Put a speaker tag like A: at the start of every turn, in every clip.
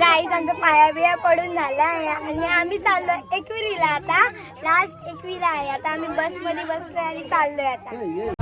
A: Guys आमचा पाया बिया पडून झाला आहे. आणि आम्ही चाललोय एकविरीला आता. लास्ट एकविरा आहे. आता आम्ही बसमध्ये बसलोय आणि चाललोय आता.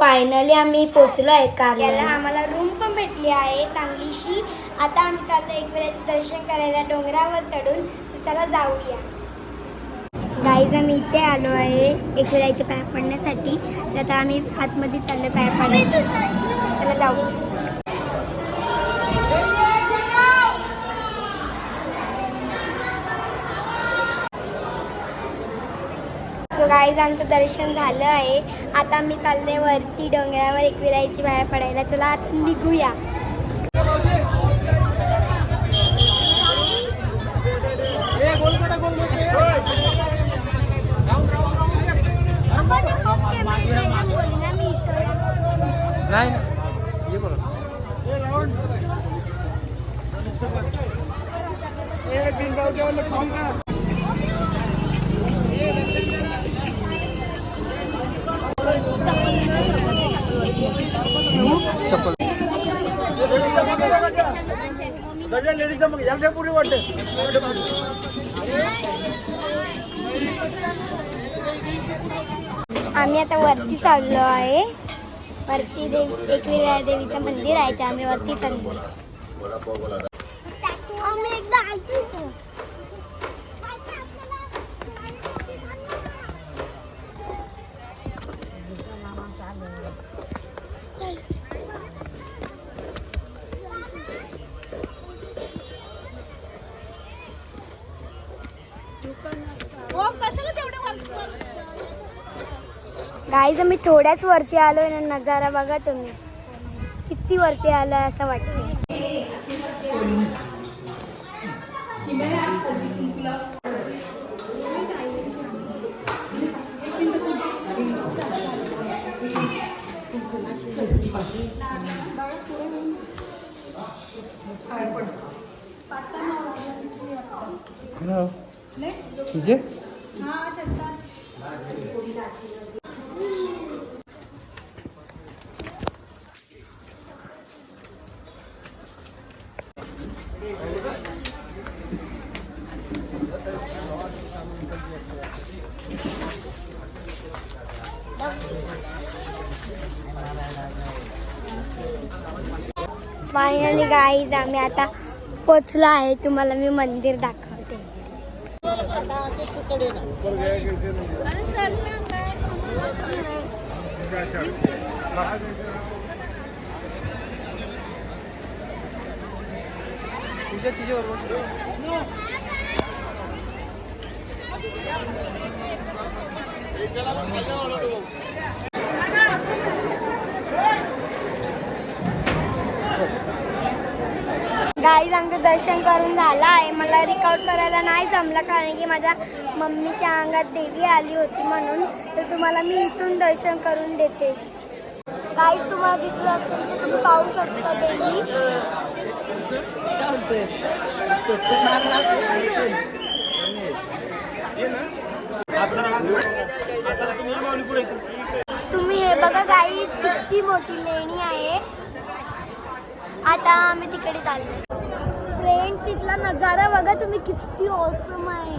A: फायनली आम्ही पोहोचलो आहे कार्याला आम्हाला रूम पण भेटली आहे चांगलीशी. आता आम्ही चाललो एकविराचे दर्शन करायला डोंगरावर चढून. तर चला जाऊया. गाईज आम्ही इथे आलो आहे एकविराचे पाय पडण्यासाठी. तर आता आम्ही आतमध्ये चाललो पाय पडण्यासाठी. त्याला जाऊ. गाईज आमचं दर्शन झालं आहे. आता मी चालले वरती डोंगरावर एकविरायची बाहेर पडायला. चला आता निघूया.
B: नाही चप्पल लेडीज मग याला वाटते
A: आम्ही आता वरती चाललो आहे. वरती देवी एकविरा देवीचं मंदिर आहे ते आम्ही वरती चाललो गाईज मी थोड्याच वरती आलोय ना नजारा बघा तुम्ही. किती वरती आलोय असं वाटतं
B: तुझे?
A: फायनली गाईज आम्ही आता पोचलो आहे. तुम्हाला मी मंदिर दाखवते.
B: तुझ्या तिच्या बरोबर
A: गाईज आमचं दर्शन करून झालं आहे. मला रिकॉर्ड करायला नाही जमलं कारण की माझ्या मम्मीच्या अंगात देवी आली होती म्हणून. तर तुम्हाला मी इथून दर्शन करून देते. गाईज तुम्हाला दिसत असेल तर तुम्ही पाहू शकता देवी. तुम्ही हे बघा गाईज किती मोठी लेणी आहे. आता आम्ही तिकडे चाललो फ्रेंड्स इथला नजारा बघा तुम्ही किती ऑसम आहे.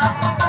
A: Thank you.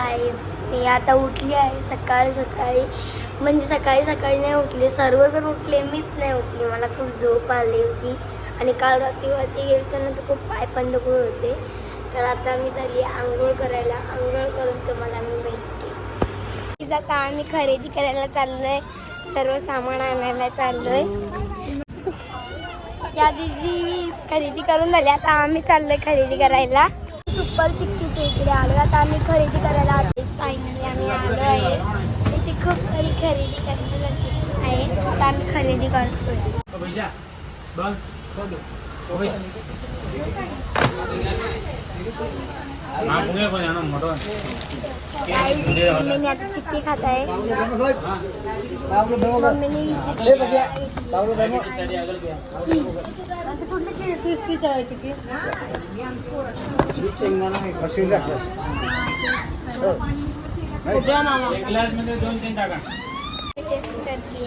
A: मी आता उठली आहे सकाळी सकाळी. म्हणजे सकाळी सकाळी नाही उठले सर्व पण उठले मीच नाही उठली. मला खूप झोप आली होती. आणि काल रात्रीवरती गेलो तर ना तर खूप पाय पण दुखत होते. तर आता मी चालली आंघोळ करायला. आंघोळ करून तुम्हाला मी भेटते आता आम्ही खरेदी करायला चाललोय. सर्व सामान आणायला चाललोय. या दिवशी मी खरेदी करून झाली. आता आम्ही चाललोय खरेदी करायला. सुपर चिक्कीच्या इकडे आलो. आता आम्ही खरेदी करायला आधीच फायनली आम्ही आलो आहे. इथे खूप सारी खरेदी करायला आहे. आता आम्ही खरेदी करतोय. मम्मीने आता चिक्की खात आहे. मम्मीने ही चिक्की कुठली क्रिस्पी चावायची की टेस्ट करते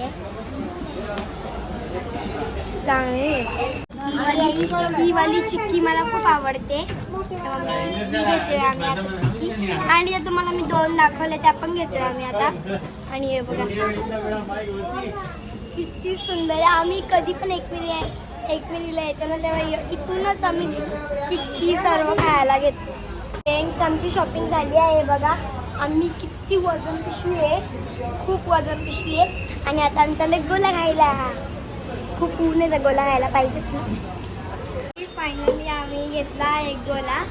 A: चांगली आहे. ही वाली चिक्की मला खूप आवडते. घेतोय आम्ही आता चिक्की. आणि आता तुम्हाला मी दोन दाखवले त्या पण घेतोय आम्ही आता. आणि हे बघा. किती सुंदर आहे. आम्ही कधी पण एकविरी एकविरीला येतो ना तेव्हा इथूनच आम्ही चिक्की सर्व खायला घेतो. फ्रेंड्स आमची शॉपिंग झाली आहे बघा. आम्ही किती वजन पिशवी आहे. खूप वजन पिशवी आहे. आणि आता आमचा लय गोला खायला खूप ऊन आहे तर गोला खायला. पाहिजेत ना फायनली आम्ही घेतला एक गोला.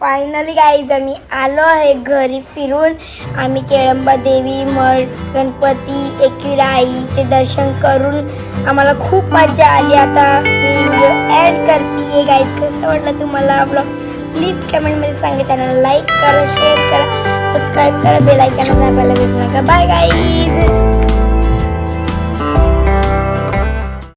A: फायनली गाईज आम्ही आलो आहे घरी फिरून. आम्ही केळंबा देवी मठ गणपती एकविराईचे दर्शन करून आम्हाला खूप मजा आली. आता मी व्हिडिओ ॲड करते गाईज कसं वाटलं तुम्हाला ब्लॉग प्लीज कमेंटमध्ये सांगा. चॅनल लाईक करा शेअर करा सबस्क्राईब करा बेल दाबायला विसरू नका. Bye guys